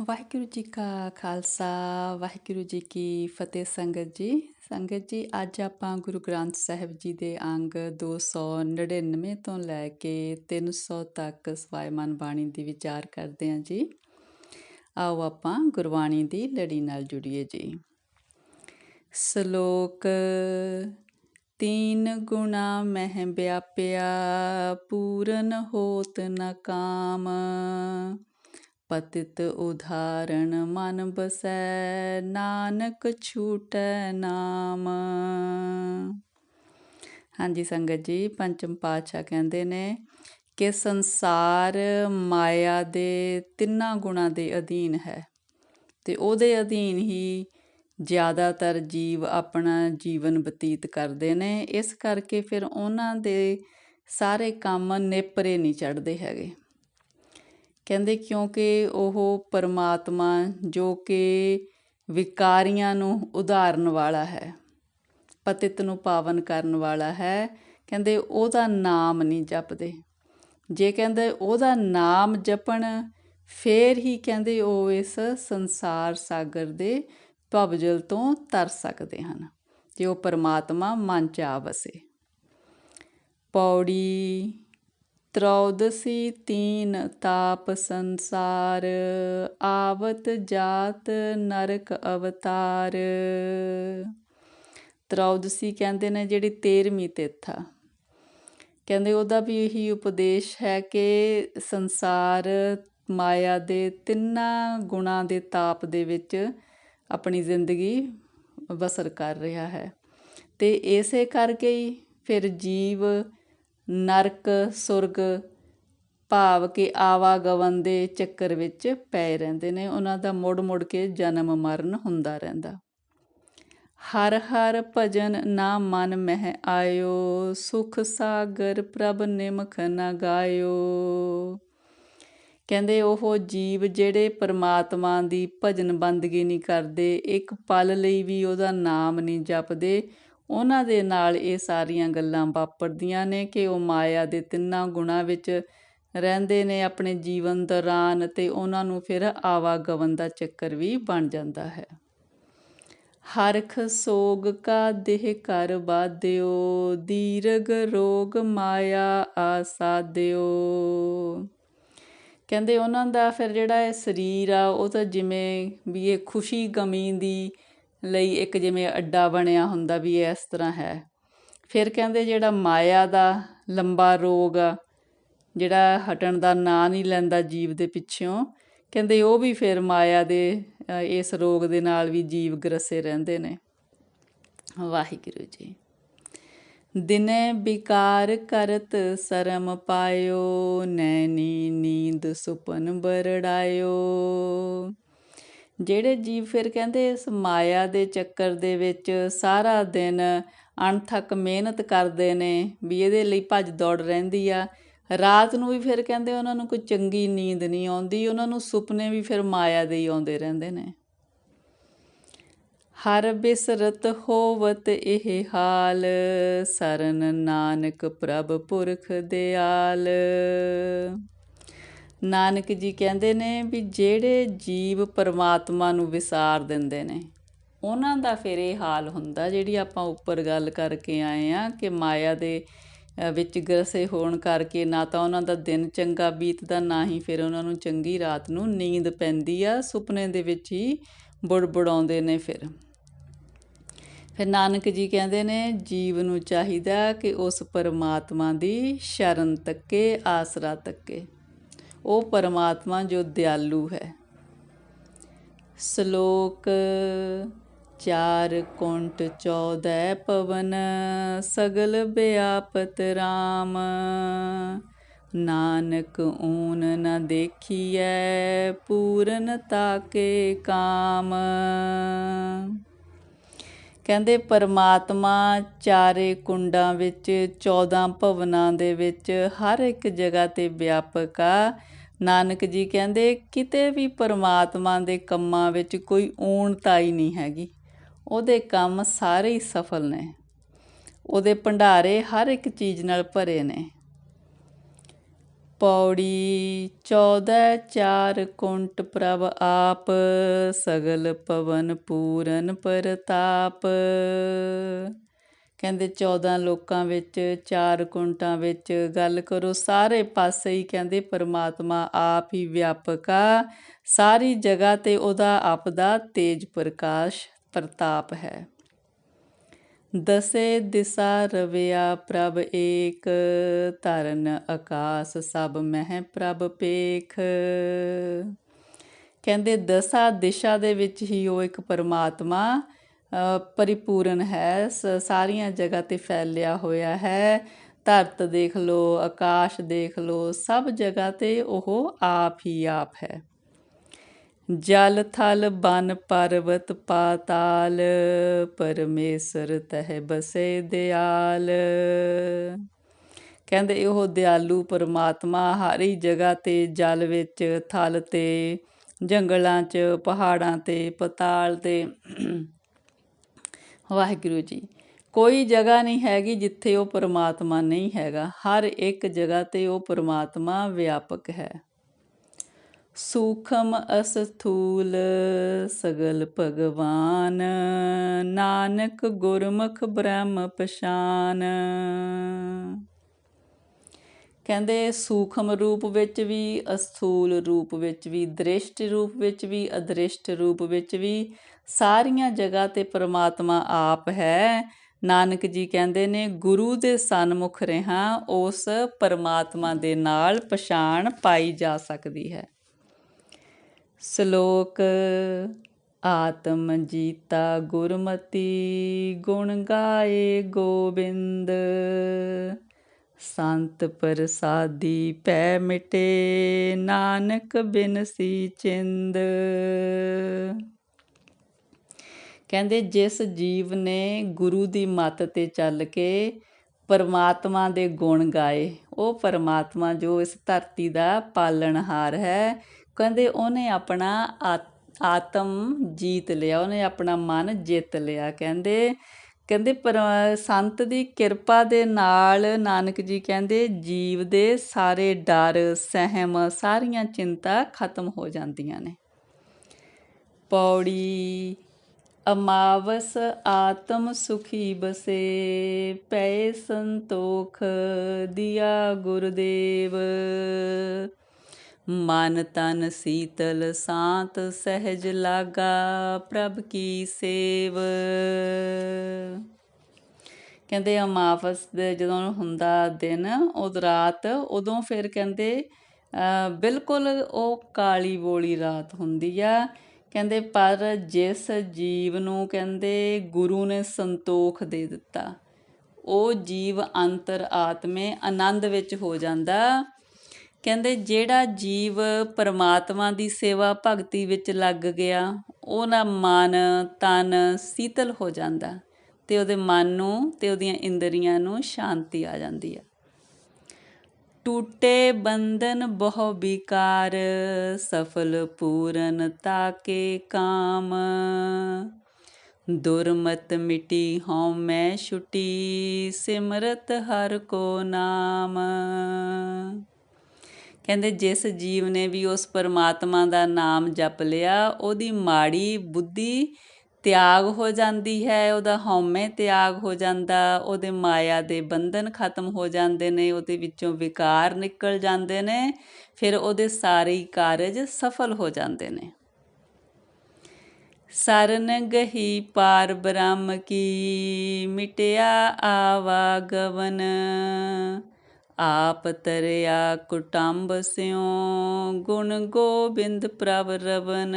ਵਾਹਿਗੁਰੂ ਜੀ ਕਾ ਖਾਲਸਾ, ਵਾਹਿਗੁਰੂ ਜੀ ਕੀ ਫਤਿਹ ਸੰਗਤ ਜੀ। ਸੰਗਤ ਜੀ, ਅੱਜ ਆਪਾਂ ਗੁਰੂ ਗ੍ਰੰਥ ਸਾਹਿਬ ਜੀ ਦੇ ਅੰਗ 299 ਤੋਂ ਲੈ ਕੇ 300 ਤੱਕ ਸਵਾਇਮਨ ਬਾਣੀ ਦੀ ਵਿਚਾਰ ਕਰਦੇ ਹਾਂ ਜੀ। ਆਓ ਆਪਾਂ ਗੁਰਬਾਣੀ ਦੀ ਲੜੀ ਨਾਲ ਜੁੜੀਏ ਜੀ। ਸ਼ਲੋਕ ਤੀਨ ਗੁਣਾ ਮਹਿ ਵਿਆਪਿਆ, ਪੂਰਨ ਹੋਤ ਨ ਕਾਮ। ਪਤਿਤ ਉਧਾਰਣ ਮਨ ਬਸੈ, ਨਾਨਕ ਛੂਟੈ ਨਾਮ। ਹਾਂਜੀ ਸੰਗਤ ਜੀ, ਪੰਚਮ ਪਾਤਸ਼ਾਹ ਕਹਿੰਦੇ ਨੇ ਕਿ ਸੰਸਾਰ ਮਾਇਆ ਦੇ ਤਿੰਨਾਂ ਗੁਣਾਂ ਦੇ ਅਧੀਨ ਹੈ ਤੇ ਉਹਦੇ ਅਧੀਨ ਹੀ ਜ਼ਿਆਦਾਤਰ ਜੀਵ ਆਪਣਾ ਜੀਵਨ ਬਤੀਤ ਕਰਦੇ ਨੇ। ਇਸ ਕਰਕੇ ਫਿਰ ਉਹਨਾਂ ਦੇ ਸਾਰੇ ਕੰਮ ਨੇਪਰੇ ਨਹੀਂ ਚੜਦੇ ਹੈਗੇ। ਕਹਿੰਦੇ ਕਿਉਂਕਿ ਉਹ ਪਰਮਾਤਮਾ ਜੋ ਕਿ ਵਿਕਾਰੀਆਂ ਨੂੰ ਉਧਾਰਨ ਵਾਲਾ ਹੈ, ਪਤਿਤ ਨੂੰ ਪਾਵਨ ਕਰਨ ਵਾਲਾ ਹੈ, ਕਹਿੰਦੇ ਉਹਦਾ ਨਾਮ ਨਹੀਂ ਜਪਦੇ। ਜੇ ਕਹਿੰਦੇ ਉਹਦਾ ਨਾਮ ਜਪਣ, ਫੇਰ ਹੀ ਕਹਿੰਦੇ ਉਹ ਇਸ ਸੰਸਾਰ ਸਾਗਰ ਦੇ ਭਵਜਲ ਤੋਂ ਤਰ ਸਕਦੇ ਹਨ, ਜੇ ਉਹ ਪਰਮਾਤਮਾ ਮਨ ਚ ਆ ਵਸੇ। ਪੌੜੀ त्रौदसी तीन ताप संसार आवत जात ਨਰਕ ਅਵਤਾਰ ਤ੍ਰੌਦਸੀ ਕਹਿੰਦੇ ਨੇ ਜਿਹੜੀ 13ਵੀਂ ਤਿਥ ਆ ਕਹਿੰਦੇ ਉਹਦਾ ਵੀ ਇਹੀ ਉਪਦੇਸ਼ ਹੈ ਕਿ ਸੰਸਾਰ ਮਾਇਆ ਦੇ ਤਿੰਨਾਂ ਗੁਣਾਂ ਦੇ ਤਾਪ ਦੇ ਵਿੱਚ ਆਪਣੀ ਜ਼ਿੰਦਗੀ ਬਸਰ ਕਰ ਰਿਹਾ ਹੈ ਤੇ ਇਸੇ ਕਰਕੇ ਹੀ ਫਿਰ ਜੀਵ ਨਰਕ, ਸੁਰਗ, ਭਾਵ ਕਿ ਆਵਾਗਮਨ ਦੇ ਚੱਕਰ ਵਿੱਚ ਪਏ ਰਹਿੰਦੇ ਨੇ। ਉਹਨਾਂ ਦਾ ਮੁੜ ਮੁੜ ਕੇ ਜਨਮ ਮਰਨ ਹੁੰਦਾ ਰਹਿੰਦਾ। ਹਰ ਹਰ ਭਜਨ ਨਾ ਮਨ ਮਹਿ ਆਇਓ, ਸੁਖ ਸਾਗਰ ਪ੍ਰਭ ਨਿਮਖ ਨਾ ਗਾਇਓ। ਕਹਿੰਦੇ ਉਹ ਜੀਵ ਜਿਹੜੇ ਪਰਮਾਤਮਾ ਦੀ ਭਜਨ ਬੰਦਗੀ ਨਹੀਂ ਕਰਦੇ, ਇੱਕ ਪਲ ਲਈ ਵੀ ਉਹਦਾ ਨਾਮ ਨਹੀਂ ਜਪਦੇ ਉਹਨਾਂ ਦੇ ਨਾਲ ਇਹ ਸਾਰੀਆਂ ਗੱਲਾਂ ਵਾਪਰਦੀਆਂ ਨੇ ਕਿ ਉਹ ਮਾਇਆ ਦੇ ਤਿੰਨਾਂ ਗੁਣਾਂ ਵਿੱਚ ਰਹਿੰਦੇ ਨੇ, ਆਪਣੇ ਜੀਵਨ ਦੌਰਾਨ ਤੇ ਉਹਨਾਂ ਨੂੰ ਫਿਰ ਆਵਾਗਮਨ ਦਾ ਚੱਕਰ ਵੀ ਬਣ ਜਾਂਦਾ ਹੈ। ਹਰਖ ਸੋਗ ਕਾ ਦੇਹ ਕਰ ਬਾਦਿਓ ਦੀਰਗ ਰੋਗ ਮਾਇਆ ਆਸਾਦਿਓ ਕਹਿੰਦੇ ਉਹਨਾਂ ਦਾ ਫਿਰ ਜਿਹੜਾ ਇਹ ਸਰੀਰ ਆ, ਉਹ ਤਾਂ ਜਿਵੇਂ ਵੀ ਇਹ ਖੁਸ਼ੀ ਗਮੀ ਦੀ ਲਈ ਇੱਕ ਜਿਵੇਂ ਅੱਡਾ ਬਣਿਆ ਹੁੰਦਾ ਵੀ ਇਸ ਤਰ੍ਹਾਂ ਹੈ। ਫਿਰ ਕਹਿੰਦੇ ਜਿਹੜਾ ਮਾਇਆ ਦਾ ਲੰਬਾ ਰੋਗ ਆ, ਜਿਹੜਾ ਹਟਣ ਦਾ ਨਾਂ ਨਹੀਂ ਲੈਂਦਾ ਜੀਵ ਦੇ ਪਿੱਛੋਂ ਕਹਿੰਦੇ ਉਹ ਵੀ ਫਿਰ ਮਾਇਆ ਦੇ ਇਸ ਰੋਗ ਦੇ ਨਾਲ ਵੀ ਜੀਵ ਗਰਸੇ ਰਹਿੰਦੇ ਨੇ। ਵਾਹਿਗੁਰੂ ਜੀ। ਦਿਨੇ ਵਿਕਾਰ ਕਰਤ ਸਰਮ ਪਾਇਓ, ਨੈਣੀ ਨੀਂਦ ਸੁਪਨ ਬਰੜਾਇਓ। ਜਿਹੜੇ ਜੀਵ ਫਿਰ ਕਹਿੰਦੇ ਇਸ ਮਾਇਆ ਦੇ ਚੱਕਰ ਦੇ ਵਿੱਚ ਸਾਰਾ ਦਿਨ ਅਣਥੱਕ ਮਿਹਨਤ ਕਰਦੇ ਨੇ, ਵੀ ਇਹਦੇ ਲਈ ਭੱਜ ਦੌੜ ਰਹਿੰਦੀ ਆ। ਰਾਤ ਨੂੰ ਵੀ ਫਿਰ ਕਹਿੰਦੇ ਉਹਨਾਂ ਨੂੰ ਕੋਈ ਚੰਗੀ ਨੀਂਦ ਨਹੀਂ ਆਉਂਦੀ, ਉਹਨਾਂ ਨੂੰ ਸੁਪਨੇ ਵੀ ਫਿਰ ਮਾਇਆ ਦੇ ਹੀ ਆਉਂਦੇ ਰਹਿੰਦੇ ਨੇ। ਹਰ ਬਿਸਰਤ ਹੋਵਤ ਇਹ ਹਾਲ, ਸਰਨ ਨਾਨਕ ਪ੍ਰਭ ਪੁਰਖ ਦਿਆਲ। ਨਾਨਕ ਜੀ ਕਹਿੰਦੇ ਨੇ ਵੀ ਜਿਹੜੇ ਜੀਵ ਪਰਮਾਤਮਾ ਨੂੰ ਵਿਸਾਰ ਦਿੰਦੇ ਨੇ, ਉਹਨਾਂ ਦਾ ਫਿਰ ਇਹ ਹਾਲ ਹੁੰਦਾ ਜਿਹੜੀ ਆਪਾਂ ਉੱਪਰ ਗੱਲ ਕਰਕੇ ਆਏ ਆ ਕਿ ਮਾਇਆ ਦੇ ਵਿੱਚ ਗਰਸੇ ਹੋਣ ਕਰਕੇ ਨਾ ਤਾਂ ਉਹਨਾਂ ਦਾ ਦਿਨ ਚੰਗਾ ਬੀਤਦਾ, ਨਾ ਹੀ ਫਿਰ ਉਹਨਾਂ ਨੂੰ ਚੰਗੀ ਰਾਤ ਨੂੰ ਨੀਂਦ ਪੈਂਦੀ ਆ, ਸੁਪਨੇ ਦੇ ਵਿੱਚ ਹੀ ਬੁੜਬੁੜਾਉਂਦੇ ਨੇ ਫਿਰ। ਫਿਰ ਨਾਨਕ ਜੀ ਕਹਿੰਦੇ ਨੇ, ਜੀਵ ਨੂੰ ਚਾਹੀਦਾ ਕਿ ਉਸ ਪਰਮਾਤਮਾ ਦੀ ਸ਼ਰਨ ਤੱਕੇ, ਆਸਰਾ ਤੱਕੇ। ਉਹ ਪਰਮਾਤਮਾ ਜੋ ਦਿਆਲੂ ਹੈ। ਸ਼ਲੋਕ ਚਾਰ ਕੁੰਟ 14 ਪਵਨ, ਸਗਲ ਬਿਆਪਤ RAM ਨਾਨਕ ਊਨ ਨ ਦੇਖੀਐ ਪੂਰਨਤਾ ਕੇ ਕਾਮ। ਕਹਿੰਦੇ ਪਰਮਾਤਮਾ ਚਾਰੇ ਕੁੰਡਾਂ ਵਿੱਚ 14 ਭਵਨਾਂ ਦੇ ਵਿੱਚ, ਹਰ ਇੱਕ ਜਗ੍ਹਾ ਤੇ ਵਿਆਪਕ ਆ। ਨਾਨਕ ਜੀ ਕਹਿੰਦੇ, ਕਿਤੇ ਵੀ ਪਰਮਾਤਮਾ ਦੇ ਕੰਮਾਂ ਵਿੱਚ ਕੋਈ ਊਣਤਾਈ ਨਹੀਂ ਹੈਗੀ। ਉਹਦੇ ਕੰਮ ਸਾਰੇ ਹੀ ਸਫਲ ਨੇ। ਉਹਦੇ ਭੰਡਾਰੇ ਹਰ ਇੱਕ ਚੀਜ਼ ਨਾਲ ਭਰੇ ਨੇ। ਪੌੜੀ 14 ਚਾਰ ਕੁੰਟ ਪ੍ਰਭ ਆਪ, ਸਗਲ ਪਵਨ ਪੂਰਨ ਪ੍ਰਤਾਪ। ਕਹਿੰਦੇ 14 ਲੋਕਾਂ ਵਿੱਚ, ਚਾਰ ਕੁੰਟਾਂ ਵਿੱਚ ਗੱਲ ਕਰੋ। ਸਾਰੇ ਪਾਸੇ ਹੀ ਕਹਿੰਦੇ ਪਰਮਾਤਮਾ ਆਪ ਹੀ ਵਿਆਪਕ ਆ। ਸਾਰੀ ਜਗ੍ਹਾ ਤੇ ਉਹਦਾ ਆਪਦਾ ਤੇਜ ਪ੍ਰਕਾਸ਼ ਪ੍ਰਤਾਪ ਹੈ। ਦਸੇ ਦਿਸਾ ਰਵਿਆ ਪ੍ਰਭ ਏਕ, ਧਰਨ ਆਕਾਸ ਸਭ ਮਹਿ ਪ੍ਰਭ ਪੇਖ। ਕਹਿੰਦੇ ਦਸਾ ਦਿਸ਼ਾ ਦੇ ਵਿੱਚ ਹੀ ਉਹ ਇੱਕ ਪਰਮਾਤਮਾ ਪਰਿਪੂਰਨ ਹੈ, ਸ ਸਾਰੀਆਂ ਜਗ੍ਹਾ ਤੇ ਫੈਲਿਆ ਹੋਇਆ ਹੈ। ਧਰਤ ਦੇਖ ਲੋ ਆਕਾਸ਼ ਦੇਖ ਲਓ, ਸਭ ਜਗ੍ਹਾ ਤੇ ਉਹ ਆਪ ਹੀ ਆਪ ਹੈ। ਜਲ ਥਲ, ਬਨ ਪਰਵਤ ਪਾਤਾਲ, ਪਰਮੇਸ਼ਰ ਤਹਿ ਬਸੇ ਦਿਆਲ। ਕਹਿੰਦੇ ਉਹ ਦਿਆਲੂ ਪਰਮਾਤਮਾ ਹਰੀ ਜਗ੍ਹਾ ਤੇ, ਜਲ ਵਿੱਚ, ਥਲ ਤੇ, ਜੰਗਲਾਂ 'ਚ, ਪਹਾੜਾਂ ਤੇ, ਪਤਾਲ ਤੇ ਵਾਹਿਗੁਰੂ ਜੀ। ਕੋਈ ਜਗ੍ਹਾ ਨਹੀਂ ਹੈਗੀ ਜਿੱਥੇ ਉਹ ਪਰਮਾਤਮਾ ਨਹੀਂ ਹੈਗਾ। ਹਰ ਇੱਕ ਜਗ੍ਹਾ ਤੇ ਉਹ ਪਰਮਾਤਮਾ ਵਿਆਪਕ ਹੈ। ਸੂਖਮ ਅਸਥੂਲ ਸਗਲ ਭਗਵਾਨ, ਨਾਨਕ ਗੁਰਮੁਖ ਬ੍ਰਹਮ ਪਛਾਨ। ਕਹਿੰਦੇ ਸੂਖਮ ਰੂਪ ਵਿੱਚ ਵੀ, ਅਸਥੂਲ ਰੂਪ ਵਿੱਚ ਵੀ, ਦ੍ਰਿਸ਼ਟ ਰੂਪ ਵਿੱਚ ਵੀ, ਅਦ੍ਰਿਸ਼ਟ ਰੂਪ ਵਿੱਚ ਵੀ ਸਾਰੀਆਂ ਜਗ੍ਹਾ ਤੇ ਪਰਮਾਤਮਾ ਆਪ ਹੈ। ਨਾਨਕ ਜੀ ਕਹਿੰਦੇ ਨੇ, ਗੁਰੂ ਦੇ ਸਨਮੁਖ ਰਹਾ, ਉਸ ਪਰਮਾਤਮਾ ਦੇ ਨਾਲ ਪਛਾਣ ਪਾਈ ਜਾ ਸਕਦੀ ਹੈ। ਸ਼ਲੋਕ, ਆਤਮ ਜੀਤਾ ਗੁਰਮਤੀ, ਗੁਣ ਗਾਏ ਗੋਬਿੰਦ। ਸੰਤ ਪ੍ਰਸਾਦੀ ਪੈ ਮਿਟੇ, ਨਾਨਕ ਬਿਨਸੀ ਚਿੰਦ। ਕਹਿੰਦੇ ਜਿਸ ਜੀਵ ਨੇ ਗੁਰੂ ਦੀ ਮੱਤ ਤੇ ਚੱਲ ਕੇ ਪਰਮਾਤਮਾ ਦੇ ਗੁਣ ਗਾਏ, ਉਹ ਪਰਮਾਤਮਾ ਜੋ ਇਸ ਧਰਤੀ ਦਾ ਪਾਲਣਹਾਰ ਹੈ, ਕਹਿੰਦੇ ਉਹਨੇ ਆਪਣਾ ਆਤਮ ਜੀਤ ਲਿਆ, ਉਹਨੇ ਆਪਣਾ ਮਨ ਜਿੱਤ ਲਿਆ, ਕਹਿੰਦੇ ਕਹਿੰਦੇ ਪਰ ਸੰਤ ਦੀ ਕਿਰਪਾ ਦੇ ਨਾਲ ਨਾਨਕ ਜੀ ਕਹਿੰਦੇ ਜੀਵ ਦੇ ਸਾਰੇ ਡਰ, ਸਹਿਮ, ਸਾਰੀਆਂ ਚਿੰਤਾ ਖਤਮ ਹੋ ਜਾਂਦੀਆਂ ਨੇ। ਪੌੜੀ ਅਮਾਵਸ ਆਤਮ ਸੁਖੀ ਬਸੇ ਪੈ ਸੰਤੋਖ ਦਿਆ ਗੁਰਦੇਵ। ਮਨ ਤਨ ਸੀਤਲ ਸਾਤ ਸਹਿਜ ਲਾਗਾ, ਪ੍ਰਭ ਕੀ ਸੇਵ। ਕਹਿੰਦੇ ਅਮਾਵਸ ਦੇ ਜਦੋਂ ਹੁੰਦਾ ਦਿਨ, ਉਹ ਰਾਤ, ਉਦੋਂ ਫਿਰ ਕਹਿੰਦੇ ਬਿਲਕੁਲ ਉਹ ਕਾਲੀ ਬੋਲੀ ਰਾਤ ਹੁੰਦੀ ਆ। ਕਹਿੰਦੇ, ਪਰ ਜਿਸ ਜੀਵ ਨੂੰ ਕਹਿੰਦੇ, ਗੁਰੂ ਨੇ ਸੰਤੋਖ ਦੇ ਦਿੱਤਾ, ਉਹ ਜੀਵ ਅੰਤਰ ਆਤਮੇ ਆਨੰਦ ਵਿੱਚ ਹੋ ਜਾਂਦਾ। ਕਹਿੰਦੇ, ਜਿਹੜਾ ਜੀਵ ਪਰਮਾਤਮਾ ਦੀ ਸੇਵਾ ਭਗਤੀ ਵਿੱਚ ਲੱਗ ਗਿਆ, ਉਹਦਾ ਮਨ, ਤਨ ਸੀਤਲ ਹੋ ਜਾਂਦਾ ਤੇ ਉਹਦੇ ਮਨ ਨੂੰ ਤੇ ਉਹਦੀਆਂ ਇੰਦਰੀਆਂ ਨੂੰ ਸ਼ਾਂਤੀ ਆ ਜਾਂਦੀ ਹੈ ਟੂਟੇ ਬੰਧਨ ਬਹੁ ਵਿਕਾਰ, ਸਫਲ ਪੂਰਨ ਤਾਕੇ ਕਾਮ। ਦੁਰਮਤ ਮਿਟੀ ਹਉ ਮੈਂ ਛੁਟੀ, ਸਿਮਰਤ ਹਰ ਕੋ ਨਾਮ। ਕਹਿੰਦੇ ਜਿਸ ਜੀਵ ਨੇ ਵੀ ਉਸ ਪਰਮਾਤਮਾ ਦਾ ਨਾਮ ਜਪ ਲਿਆ, ਉਹਦੀ ਮਾੜੀ ਬੁੱਧੀ ਤਿਆਗ ਹੋ ਜਾਂਦੀ ਹੈ, ਉਹਦਾ ਹਉਮੈ ਤਿਆਗ ਹੋ ਜਾਂਦਾ, ਉਹਦੇ ਮਾਇਆ ਦੇ ਬੰਧਨ ਖਤਮ ਹੋ ਜਾਂਦੇ ਨੇ, ਉਹਦੇ ਵਿੱਚੋਂ ਵਿਕਾਰ ਨਿਕਲ ਜਾਂਦੇ ਨੇ, ਫਿਰ ਉਹਦੇ ਸਾਰੇ ਕਾਰਜ ਸਫਲ ਹੋ ਜਾਂਦੇ ਨੇ। ਸਰਨ ਗਹੀ ਪਾਰ ਬ੍ਰਹਮ ਕੀ, ਮਿਟਿਆ ਆਵਾਗਵਨ ਆਪ ਤਰਿਆ ਕੁਟੰਬ ਸਿਓ ਗੁਣ ਗੋਬਿੰਦ ਪ੍ਰਭ ਰਵਨ।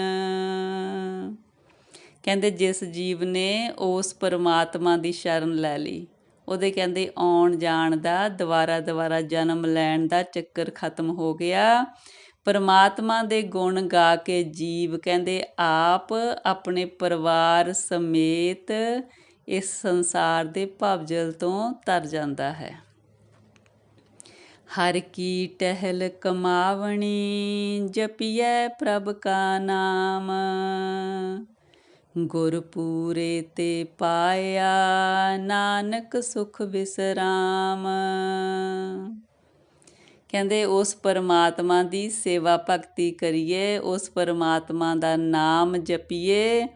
ਕਹਿੰਦੇ ਜਿਸ ਜੀਵ ਨੇ ਉਸ ਪਰਮਾਤਮਾ ਦੀ ਸ਼ਰਨ ਲੈ ਲਈ। ਉਹਦੇ ਕਹਿੰਦੇ ਆਉਣ ਜਾਣ ਦਾ, ਦੁਬਾਰਾ ਦੁਬਾਰਾ ਜਨਮ ਲੈਣ ਦਾ ਚੱਕਰ ਖਤਮ ਹੋ ਗਿਆ। ਪਰਮਾਤਮਾ ਦੇ ਗੁਣ ਗਾ ਕੇ ਜੀਵ ਕਹਿੰਦੇ ਆਪ ਆਪਣੇ ਪਰਿਵਾਰ ਸਮੇਤ ਇਸ ਸੰਸਾਰ ਦੇ ਭਵਜਲ ਤੋਂ ਤਰ ਜਾਂਦਾ ਹੈ। ਹਰ ਕੀ ਟਹਿਲ ਕਮਾਵਣੀ, ਜਪੀਐ ਪ੍ਰਭ ਕਾ ਨਾਮ। ਗੁਰਪੂਰੇ ਤੇ ਪਾਇਆ, ਨਾਨਕ ਸੁਖ ਵਿਸਰਾਮ ਕਹਿੰਦੇ ਉਸ ਪਰਮਾਤਮਾ ਦੀ ਸੇਵਾ ਭਗਤੀ ਕਰੀਏ, ਉਸ ਪਰਮਾਤਮਾ ਦਾ ਨਾਮ ਜਪੀਏ।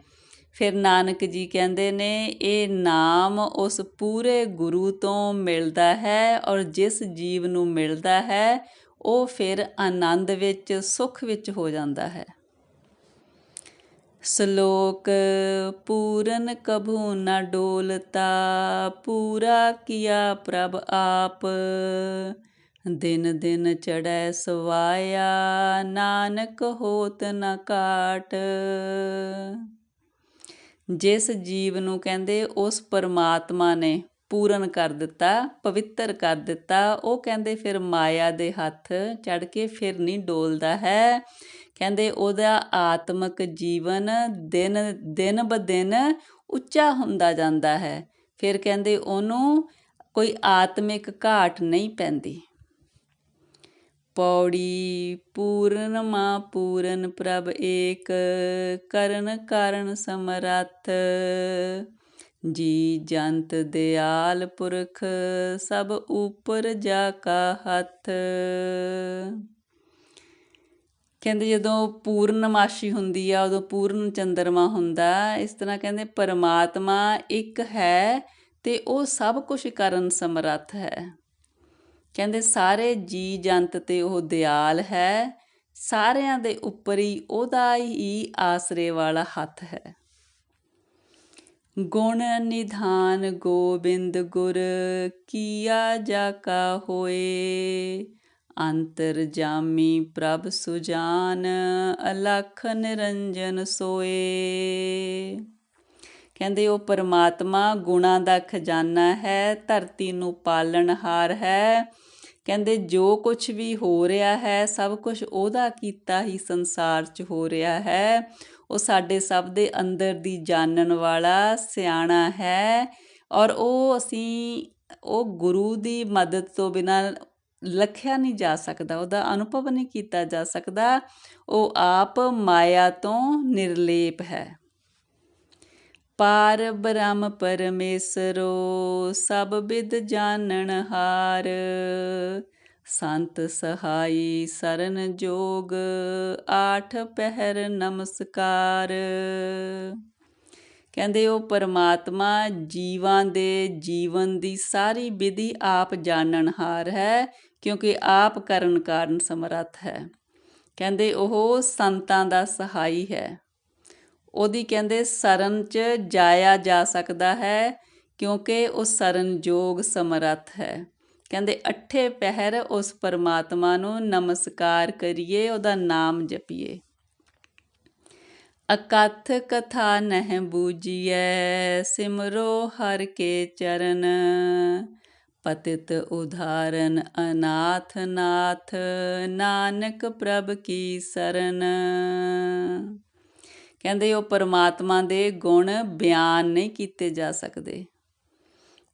ਫਿਰ ਨਾਨਕ ਜੀ ਕਹਿੰਦੇ ਨੇ, ਇਹ ਨਾਮ ਉਸ ਪੂਰੇ ਗੁਰੂ ਤੋਂ ਮਿਲਦਾ ਹੈ ਔਰ ਜਿਸ ਜੀਵ ਨੂੰ ਮਿਲਦਾ ਹੈ, ਉਹ ਫਿਰ ਆਨੰਦ ਵਿੱਚ, ਸੁਖ ਵਿੱਚ ਹੋ ਜਾਂਦਾ ਹੈ। ਸ਼ਲੋਕ ਪੂਰਨ ਕਭੂ ਨ ਡੋਲਤਾ, ਪੂਰਾ ਕੀਆ ਪ੍ਰਭ ਆਪ। ਦਿਨ ਦਿਨ ਚੜੈ ਸਵਾਇਆ, ਨਾਨਕ ਹੋਤ ਨ ਕਾਟ। ਜਿਸ ਜੀਵ ਨੂੰ ਕਹਿੰਦੇ ਉਸ ਪਰਮਾਤਮਾ ਨੇ ਪੂਰਨ ਕਰ ਦਿੱਤਾ, ਪਵਿੱਤਰ ਕਰ ਦਿੱਤਾ, ਉਹ ਕਹਿੰਦੇ ਫਿਰ ਮਾਇਆ ਦੇ ਹੱਥ ਚੜ ਕੇ ਫਿਰ ਨਹੀਂ ਡੋਲਦਾ ਹੈ। ਕਹਿੰਦੇ ਉਹਦਾ ਆਤਮਿਕ ਜੀਵਨ ਦਿਨ ਦਿਨ ਬ ਦਿਨ ਉੱਚਾ ਹੁੰਦਾ ਜਾਂਦਾ ਹੈ। ਫਿਰ ਕਹਿੰਦੇ ਉਹਨੂੰ ਕੋਈ ਆਤਮਿਕ ਘਾਟ ਨਹੀਂ ਪੈਂਦੀ। ਪੌੜੀ ਪੂਰਨ ਮਾ ਪੂਰਨ ਪ੍ਰਭ ਏਕ, ਕਰਨ ਕਾਰਨ ਸਮਰੱਥ। ਜੀ ਜੰਤ ਦਿਆਲ ਪੁਰਖ, ਸਭ ਉਪਰ ਜਾ ਕਾ ਹੱਥ। ਕਹਿੰਦੇ ਜਦੋਂ ਪੂਰਨਮਾਸ਼ੀ ਹੁੰਦੀ ਆ, ਉਦੋਂ ਪੂਰਨ ਚੰਦਰਮਾ ਹੁੰਦਾ, ਇਸ ਤਰ੍ਹਾਂ ਕਹਿੰਦੇ ਪਰਮਾਤਮਾ ਇੱਕ ਹੈ ਤੇ ਉਹ ਸਭ ਕੁਝ ਕਰਨ ਸਮਰੱਥ ਹੈ। ਕਹਿੰਦੇ ਸਾਰੇ ਜੀ ਜੰਤ ਤੇ ਉਹ ਦਿਆਲ ਹੈ, ਸਾਰਿਆਂ ਦੇ ਉੱਪਰ ਹੀ ਉਹਦਾ ਹੀ ਆਸਰੇ ਵਾਲਾ ਹੱਥ ਹੈ। ਗੁਣ ਨਿਧਾਨ ਗੋਬਿੰਦ ਗੁਰ ਕੀਆ ਜਾ ਕਾ ਹੋਏ ਅੰਤਰ ਜਾਮੀ ਪ੍ਰਭ ਸੁਜਾਨ, ਅਲਖ ਨਿਰੰਜਨ ਸੋਏ। ਕਹਿੰਦੇ, ਉਹ ਪਰਮਾਤਮਾ ਗੁਣਾ ਦਾ ਖਜ਼ਾਨਾ ਹੈ, ਧਰਤੀ ਨੂੰ ਪਾਲਣਹਾਰ ਹੈ। ਕਹਿੰਦੇ, ਜੋ ਕੁਝ ਵੀ ਹੋ ਰਿਹਾ ਹੈ, ਸਭ ਕੁਝ ਉਹਦਾ ਕੀਤਾ ਹੀ ਸੰਸਾਰ 'ਚ ਹੋ ਰਿਹਾ ਹੈ। ਉਹ ਸਾਡੇ ਸਭ ਦੇ ਅੰਦਰ ਦੀ ਜਾਣਨ ਵਾਲਾ ਸਿਆਣਾ ਹੈ ਔਰ ਉਹ ਅਸੀਂ, ਉਹ ਗੁਰੂ ਦੀ ਮਦਦ ਤੋਂ ਬਿਨਾ ਲਖਿਆ ਨਹੀਂ ਜਾ ਸਕਦਾ, ਉਹਦਾ ਅਨੁਭਵ ਨਹੀਂ ਕੀਤਾ ਜਾ ਸਕਦਾ, ਉਹ ਆਪ ਮਾਇਆ ਤੋਂ ਨਿਰਲੇਪ ਹੈ। ਪਾਰ ਬ੍ਰਹਮ ਪਰਮੇਸ਼ਰੋ, ਸਭ ਬਿਦ ਜਾਣਨ ਹਾਰ। ਸੰਤ ਸਹਾਈ ਸਰਨ ਜੋਗ, ਆਠ ਪਹਿਰ ਨਮਸਕਾਰ। ਕਹਿੰਦੇ ਉਹ ਪਰਮਾਤਮਾ ਜੀਵਾਂ ਦੇ ਜੀਵਨ ਦੀ ਸਾਰੀ ਵਿਧੀ ਆਪ ਜਾਣਨ ਹੈ। ਕਿਉਂਕਿ ਆਪ ਕਰਨ ਕਾਰਨ ਸਮਰੱਥ ਹੈ। ਕਹਿੰਦੇ ਉਹ ਸੰਤਾਂ ਦਾ ਸਹਾਈ ਹੈ। ਉਹਦੀ ਕਹਿੰਦੇ ਸਰਨ 'ਚ ਜਾਇਆ ਜਾ ਸਕਦਾ ਹੈ ਕਿਉਂਕਿ ਉਹ ਸਰਨਯੋਗ ਸਮਰੱਥ ਹੈ। ਕਹਿੰਦੇ ਅੱਠੇ ਪਹਿਰ ਉਸ ਪਰਮਾਤਮਾ ਨੂੰ ਨਮਸਕਾਰ ਕਰੀਏ, ਉਹਦਾ ਨਾਮ ਜਪੀਏ। ਅਕਥ ਕਥਾ ਨਹਿ ਬੂਜੀਐ ਸਿਮਰੋ ਹਰ ਕੇ ਚਰਨ। ਪਤਿਤ ਉਧਾਰਨ ਅਨਾਥ ਨਾਥ, ਨਾਨਕ ਪ੍ਰਭ ਕੀ ਸਰਨ। ਕਹਿੰਦੇ ਉਹ ਪਰਮਾਤਮਾ ਦੇ ਗੁਣ ਬਿਆਨ ਨਹੀਂ ਕੀਤੇ ਜਾ ਸਕਦੇ।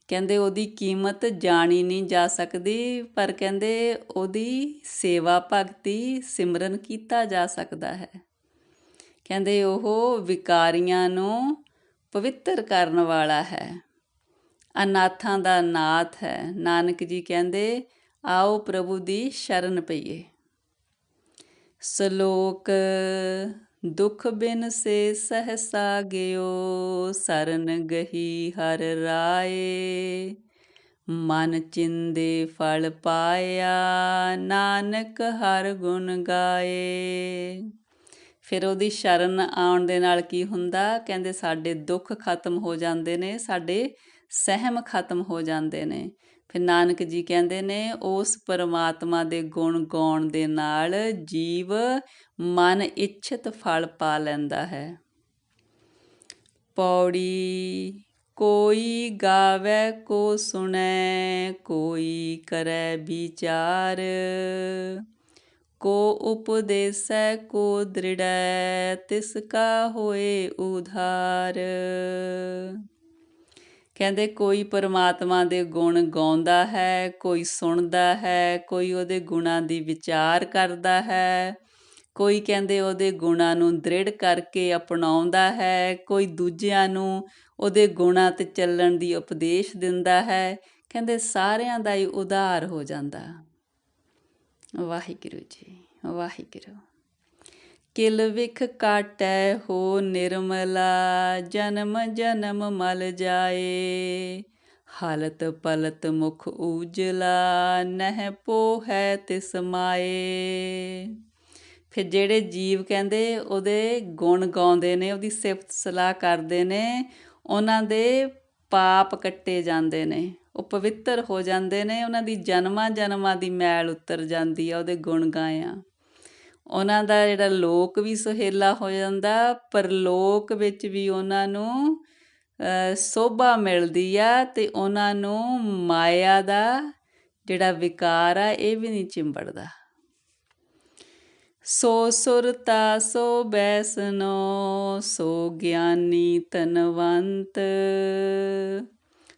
ਕਹਿੰਦੇ ਉਹਦੀ ਕੀਮਤ ਜਾਣੀ ਨਹੀਂ ਜਾ ਸਕਦੀ, ਪਰ ਕਹਿੰਦੇ ਉਹਦੀ ਸੇਵਾ ਭਗਤੀ ਸਿਮਰਨ ਕੀਤਾ ਜਾ ਸਕਦਾ ਹੈ। ਕਹਿੰਦੇ ਉਹ ਵਿਕਾਰੀਆਂ ਨੂੰ ਪਵਿੱਤਰ ਕਰਨ ਵਾਲਾ ਹੈ। ਅਨਾਥਾਂ ਦਾ ਨਾਥ ਹੈ। ਨਾਨਕ ਜੀ ਕਹਿੰਦੇ, ਆਓ ਪ੍ਰਭੂ ਦੀ ਸ਼ਰਨ ਪਈਏ। ਸ਼ਲੋਕ, ਦੁਖ ਬਿਨ ਸੇ ਸਹਸਾ ਗਿਓ, ਸਰਨ ਗਹੀ ਹਰ ਰਾਏ। ਮਨ ਚਿੰਦੇ ਫਲ ਪਾਇਆ, ਨਾਨਕ ਹਰ ਗੁਣ ਗਾਏ। ਫਿਰ ਉਹਦੀ ਸ਼ਰਨ ਆਉਣ ਦੇ ਨਾਲ ਕੀ ਹੁੰਦਾ? ਕਹਿੰਦੇ, ਸਾਡੇ ਦੁੱਖ ਖਤਮ ਹੋ ਜਾਂਦੇ ਨੇ, ਸਾਡੇ ਸਹਿਮ ਖਤਮ ਹੋ ਜਾਂਦੇ ਨੇ। ਫਿਰ ਨਾਨਕ ਜੀ ਕਹਿੰਦੇ ਨੇ, ਉਸ ਪਰਮਾਤਮਾ ਦੇ ਗੁਣ ਗਾਉਣ ਦੇ ਨਾਲ ਜੀਵ ਮਨ ਇੱਛਤ ਫਲ ਪਾ ਲੈਂਦਾ ਹੈ। ਪੌੜੀ, ਕੋਈ ਗਾਵੇ, ਕੋ ਸੁਣੈ, ਕੋਈ ਕਰੈ ਵਿਚਾਰ। ਕੋ ਉਪਦੇਸੈ, ਕੋ ਦ੍ਰਿੜੈ, ਤਿਸ ਕਾ ਹੋਏ ਉਧਾਰ। ਕਹਿੰਦੇ ਕੋਈ ਪਰਮਾਤਮਾ ਦੇ ਗੁਣ ਗਾਉਂਦਾ ਹੈ, ਕੋਈ ਸੁਣਦਾ ਹੈ, ਕੋਈ ਉਹਦੇ ਗੁਣਾਂ ਦੀ ਵਿਚਾਰ ਕਰਦਾ ਹੈ। ਕੋਈ ਕਹਿੰਦੇ ਉਹਦੇ ਗੁਣਾਂ ਨੂੰ ਦ੍ਰਿੜ ਕਰਕੇ ਅਪਣਾਉਂਦਾ ਹੈ, ਕੋਈ ਦੂਜਿਆਂ ਨੂੰ ਉਹਦੇ ਗੁਣਾਂ ਤੇ ਚੱਲਣ ਦੀ ਉਪਦੇਸ਼ ਦਿੰਦਾ ਹੈ। ਕਹਿੰਦੇ ਸਾਰਿਆਂ ਦਾ ਹੀ ਉਧਾਰ ਹੋ ਜਾਂਦਾ। ਵਾਹਿਗੁਰੂ ਜੀ, ਵਾਹਿਗੁਰੂ। ਕਿਲ ਵਿਖ ਕਾਟੈ ਹੋ ਨਿਰਮਲਾ, ਜਨਮ ਜਨਮ ਮਲ ਜਾਏ। ਹਾਲਤ ਪਲਤ ਮੁਖ ਉਜਲਾ, ਨਹਿ ਪੋ ਹੈ ਤਿਸ ਮਾਏ। ਫਿਰ ਜਿਹੜੇ ਜੀਵ ਕਹਿੰਦੇ, ਉਹਦੇ ਗੁਣ ਗਾਉਂਦੇ ਨੇ, ਉਹਦੀ ਸਿਫਤ ਸਲਾਹ ਕਰਦੇ ਨੇ, ਉਹਨਾਂ ਦੇ ਪਾਪ ਕੱਟੇ ਜਾਂਦੇ ਨੇ, ਉਹ ਪਵਿੱਤਰ ਹੋ ਜਾਂਦੇ ਨੇ, ਉਹਨਾਂ ਦੀ ਜਨਮਾਂ ਜਨਮਾਂ ਦੀ ਮੈਲ ਉਤਰ ਜਾਂਦੀ ਆ, ਉਹਦੇ ਗੁਣ ਗਾਇਆ। ਉਹਨਾਂ ਦਾ ਜਿਹੜਾ ਲੋਕ ਵੀ ਸੁਹੇਲਾ ਹੋ ਜਾਂਦਾ ਪਰਲੋਕ ਵਿੱਚ ਵੀ ਉਹਨਾਂ ਨੂੰ ਸੋਭਾ ਮਿਲਦੀ ਆ ਤੇ ਉਹਨਾਂ ਨੂੰ ਮਾਇਆ ਦਾ ਜਿਹੜਾ ਵਿਕਾਰ ਆ, ਇਹ ਵੀ ਨਹੀਂ ਚਿੰਬੜਦਾ। ਸੋ ਸੁਰਤਾ ਸੋ ਬੈਸਨੋ, ਸੋ ਗਿਆਨੀ ਤਨਵੰਤ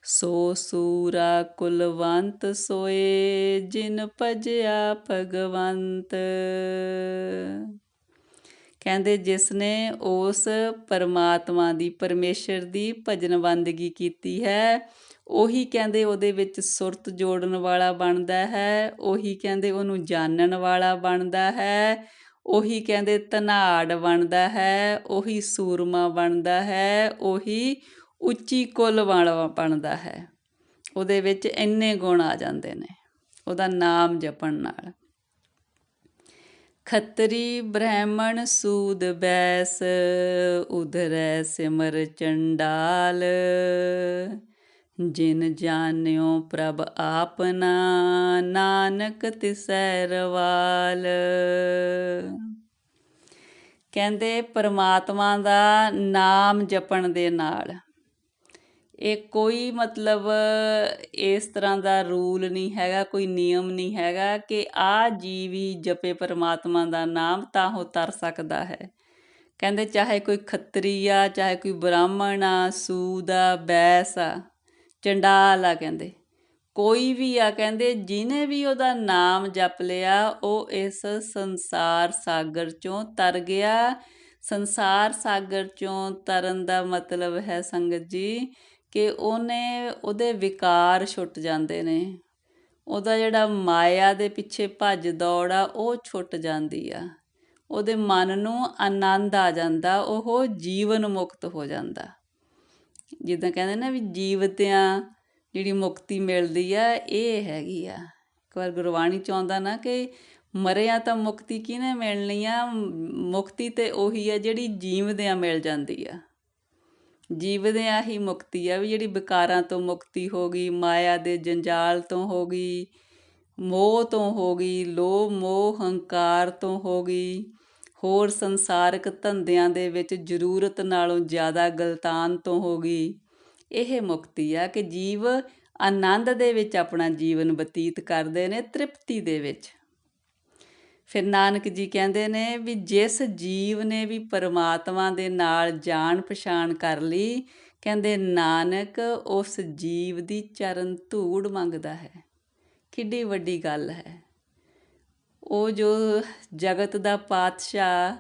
ਸੋ ਸੂਰਾ ਕੁਲਵੰਤ ਸੋਏ, ਜਿਨ ਭਜਿਆ ਭਗਵੰਤ। ਕਹਿੰਦੇ ਜਿਸ ਨੇ ਉਸ ਪਰਮਾਤਮਾ ਦੀ, ਪਰਮੇਸ਼ਰ ਦੀ ਭਜਨ ਬੰਦਗੀ ਕੀਤੀ ਹੈ, ਉਹੀ ਕਹਿੰਦੇ ਉਹਦੇ ਵਿੱਚ ਸੁਰਤ ਜੋੜਨ ਵਾਲਾ ਬਣਦਾ ਹੈ, ਉਹੀ ਕਹਿੰਦੇ ਉਹਨੂੰ ਜਾਣਨ ਵਾਲਾ ਬਣਦਾ ਹੈ, ਉਹੀ ਕਹਿੰਦੇ ਧਨਾੜ ਬਣਦਾ ਹੈ, ਉਹੀ ਸੂਰਮਾ ਬਣਦਾ ਹੈ, ਉਹੀ ਉੱਚੀ ਕੁੱਲ ਵਾਲਾ ਬਣਦਾ ਹੈ। ਉਹਦੇ ਵਿੱਚ ਇੰਨੇ ਗੁਣ ਆ ਜਾਂਦੇ ਨੇ। ਉਹਦਾ ਨਾਮ ਜਪਣ ਨਾਲ। ਖੱਤਰੀ ਬ੍ਰਾਹਮਣ ਸੂਦ ਬੈਸ, ਉਧਰੈ ਸਿਮਰ ਚੰਡਾਲ। ਜਿਨ ਜਾਣਿਓ ਪ੍ਰਭ ਆਪਨਾ ਨਾਨਕ ਤਿਸੈ ਰਵਾਲ। ਕਹਿੰਦੇ ਪਰਮਾਤਮਾ ਦਾ ਨਾਮ ਜਪਣ ਦੇ ਨਾਲ ਇਹ ਕੋਈ ਮਤਲਬ ਇਸ ਤਰ੍ਹਾਂ ਦਾ ਰੂਲ ਨਹੀਂ ਹੈਗਾ, ਕੋਈ ਨਿਯਮ ਨਹੀਂ ਹੈਗਾ ਕਿ ਆ ਜੀਵੀ ਜਪੇ ਪਰਮਾਤਮਾ ਦਾ ਨਾਮ ਤਾਂ ਉਹ ਤਰ ਸਕਦਾ ਹੈ। ਕਹਿੰਦੇ ਚਾਹੇ ਕੋਈ ਖੱਤਰੀ ਆ, ਚਾਹੇ ਕੋਈ ਬ੍ਰਾਹਮਣ ਆ, ਸੂਦ ਆ, ਬੈਸ ਆ, ਚੰਡਾਲ ਆ ਕਹਿੰਦੇ। ਕੋਈ ਵੀ ਆ ਕਹਿੰਦੇ ਜਿਨੇ ਵੀ ਉਹਦਾ ਨਾਮ ਜਪ ਲਿਆ, ਉਹ ਇਸ ਸੰਸਾਰ ਸਾਗਰ ਚੋਂ ਤਰ ਗਿਆ। ਸੰਸਾਰ ਸਾਗਰ ਚੋਂ ਤਰਨ ਦਾ ਮਤਲਬ ਹੈ ਸੰਗਤ ਜੀ ਕਿ ਉਹਨੇ ਉਹਦੇ ਵਿਕਾਰ ਛੁੱਟ ਜਾਂਦੇ ਨੇ। ਉਹਦਾ ਜਿਹੜਾ ਮਾਇਆ ਦੇ ਪਿੱਛੇ ਭੱਜ ਦੌੜ ਆ, ਉਹ ਛੁੱਟ ਜਾਂਦੀ ਆ। ਉਹਦੇ ਮਨ ਨੂੰ ਆਨੰਦ ਆ ਜਾਂਦਾ, ਉਹ ਜੀਵਨ ਮੁਕਤ ਹੋ ਜਾਂਦਾ। ਜਿੱਦਾਂ ਕਹਿੰਦੇ ਨਾ ਵੀ ਜੀਵਤਿਆਂ ਜਿਹੜੀ ਮੁਕਤੀ ਮਿਲਦੀ ਆ, ਇਹ ਹੈਗੀ ਆ। ਇੱਕ ਵਾਰ ਗੁਰਬਾਣੀ ਚ ਆਉਂਦਾ ਨਾ ਕਿ ਮਰਿਆ ਤਾਂ ਮੁਕਤੀ ਕਿਹਨੇ ਮਿਲਣੀ ਆ? ਮੁਕਤੀ ਤੇ ਉਹੀ ਆ ਜਿਹੜੀ ਜੀਵਦਿਆਂ ਮਿਲ ਜਾਂਦੀ ਆ। ਜੀਵਦਿਆਂ ਹੀ ਮੁਕਤੀ ਆ, ਵੀ ਜਿਹੜੀ ਵਿਕਾਰਾਂ ਤੋਂ ਮੁਕਤੀ ਹੋ ਗਈ, ਮਾਇਆ ਦੇ ਜੰਜਾਲ ਤੋਂ ਹੋ ਗਈ, ਮੋਹ ਤੋਂ ਹੋ ਗਈ, ਲੋਭ, ਮੋਹ, ਹੰਕਾਰ ਤੋਂ ਹੋ ਗਈ, ਹੋਰ ਸੰਸਾਰਿਕ ਧੰਦਿਆਂ ਦੇ ਵਿੱਚ ਜ਼ਰੂਰਤ ਨਾਲੋਂ ਜ਼ਿਆਦਾ ਗਲਤਾਨ ਤੋਂ ਹੋ ਗਈ। ਇਹ ਮੁਕਤੀ ਆ ਕਿ ਜੀਵ ਆਨੰਦ ਦੇ ਵਿੱਚ ਆਪਣਾ ਜੀਵਨ ਬਤੀਤ ਕਰਦੇ ਨੇ, ਤ੍ਰਿਪਤੀ ਦੇ ਵਿੱਚ। ਫਿਰ ਨਾਨਕ ਜੀ ਕਹਿੰਦੇ ਨੇ ਵੀ ਜਿਸ ਜੀਵ ਨੇ ਵੀ ਪਰਮਾਤਮਾ ਦੇ ਨਾਲ ਜਾਣ ਪਛਾਣ ਕਰ ਲਈ, ਕਹਿੰਦੇ ਨਾਨਕ ਉਸ ਜੀਵ ਦੀ ਚਰਨ ਧੂੜ ਮੰਗਦਾ ਹੈ। ਕਿੱਡੀ ਵੱਡੀ ਗੱਲ ਹੈ। ਉਹ ਜੋ ਜਗਤ ਦਾ ਪਾਤਸ਼ਾਹ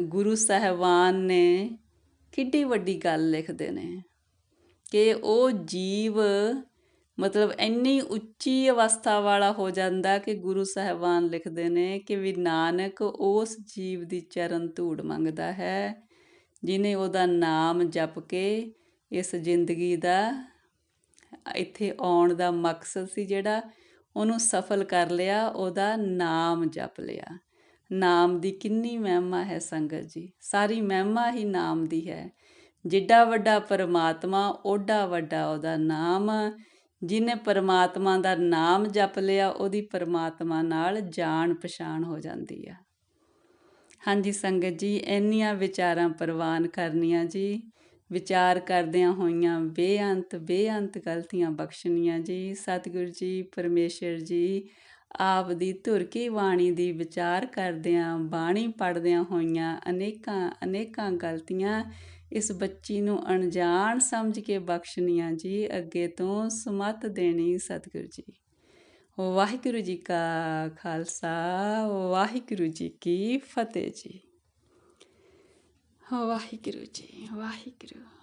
ਗੁਰੂ ਸਾਹਿਬਾਨ ਨੇ ਕਿੱਡੀ ਵੱਡੀ ਗੱਲ ਲਿਖਦੇ ਨੇ ਕਿ ਉਹ ਜੀਵ ਮਤਲਬ ਇੰਨੀ ਉੱਚੀ ਅਵਸਥਾ ਵਾਲਾ ਹੋ ਜਾਂਦਾ ਕਿ ਗੁਰੂ ਸਾਹਿਬਾਨ ਲਿਖਦੇ ਨੇ ਕਿ ਵੀ ਨਾਨਕ ਉਸ ਜੀਵ ਦੀ ਚਰਨ ਧੂੜ ਮੰਗਦਾ ਹੈ, ਜਿਨੇ ਉਹਦਾ ਨਾਮ ਜਪ ਕੇ ਇਸ ਜ਼ਿੰਦਗੀ ਦਾ, ਇੱਥੇ ਆਉਣ ਦਾ ਮਕਸਦ ਸੀ ਜਿਹੜਾ ਉਹਨੂੰ ਸਫਲ ਕਰ ਲਿਆ, ਉਹਦਾ ਨਾਮ ਜਪ ਲਿਆ। ਨਾਮ ਦੀ ਕਿੰਨੀ ਮਹਿਮਾ ਹੈ ਸੰਗਤ ਜੀ। ਸਾਰੀ ਮਹਿਮਾ ਹੀ ਨਾਮ ਦੀ ਹੈ। ਜਿੱਡਾ ਵੱਡਾ ਪਰਮਾਤਮਾ ਓਡਾ ਵੱਡਾ ਉਹਦਾ ਨਾਮ ਜਿਹਨੇ ਪਰਮਾਤਮਾ ਦਾ ਨਾਮ ਜਪ ਲਿਆ, ਉਹਦੀ ਪਰਮਾਤਮਾ ਨਾਲ ਜਾਣ ਪਛਾਣ ਹੋ ਜਾਂਦੀ ਆ। ਹਾਂਜੀ ਸੰਗਤ ਜੀ, ਇੰਨੀਆਂ ਵਿਚਾਰਾਂ ਪ੍ਰਵਾਨ ਕਰਨੀਆਂ ਜੀ। ਵਿਚਾਰ ਕਰਦਿਆਂ ਹੋਈਆਂ ਬੇਅੰਤ ਬੇਅੰਤ ਗਲਤੀਆਂ ਬਖਸ਼ਣੀਆਂ ਜੀ। ਸਤਿਗੁਰੂ ਜੀ, ਪਰਮੇਸ਼ਰ ਜੀ, ਆਪ ਦੀ ਧੁਰ ਕੀ ਬਾਣੀ ਦੀ ਵਿਚਾਰ ਕਰਦਿਆਂ, ਬਾਣੀ ਪੜਦਿਆਂ ਹੋਈਆਂ ਅਨੇਕਾਂ ਅਨੇਕਾਂ ਗਲਤੀਆਂ ਇਸ ਬੱਚੀ ਨੂੰ ਅਣਜਾਣ ਸਮਝ ਕੇ ਬਖਸ਼ਣੀਆਂ ਜੀ, ਅੱਗੇ ਤੋਂ ਸਮਤ ਦੇਣੀ ਸਤਿਗੁਰੂ ਜੀ। ਵਾਹਿਗੁਰੂ ਜੀ ਕਾ ਖਾਲਸਾ, ਵਾਹਿਗੁਰੂ ਜੀ ਕੀ ਫਤਿਹ ਜੀ। ਵਾਹਿਗੁਰੂ ਜੀ, ਵਾਹਿਗੁਰੂ।